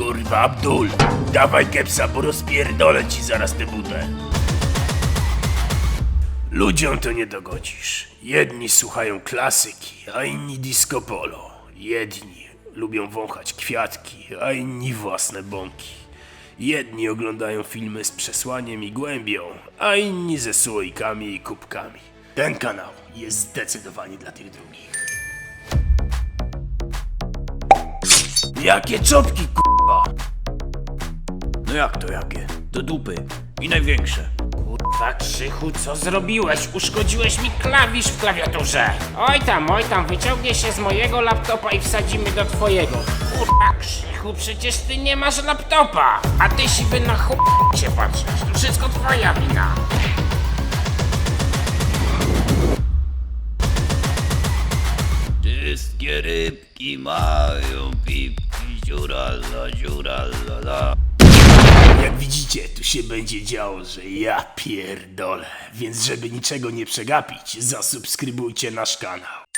Kurwa, Abdul, dawaj kepsa, bo rozpierdolę ci zaraz tę budę. Ludziom to nie dogodzisz. Jedni słuchają klasyki, a inni disco polo. Jedni lubią wąchać kwiatki, a inni własne bąki. Jedni oglądają filmy z przesłaniem i głębią, a inni ze słoikami i kubkami. Ten kanał jest zdecydowanie dla tych drugich. Jakie czopki, kurwa! No jak to jakie? Do dupy. I największe. Kurwa Krzychu, co zrobiłeś? Uszkodziłeś mi klawisz w klawiaturze. Oj tam, oj tam, wyciągnie się z mojego laptopa i wsadzimy do twojego. Kurwa Krzychu, przecież ty nie masz laptopa. A ty siwy na chuj się patrzysz. To wszystko twoja wina. Wszystkie rybki mają pipki, dziurala, dziurala. Jak widzicie, tu się będzie działo, że ja pierdolę. Więc żeby niczego nie przegapić, zasubskrybujcie nasz kanał.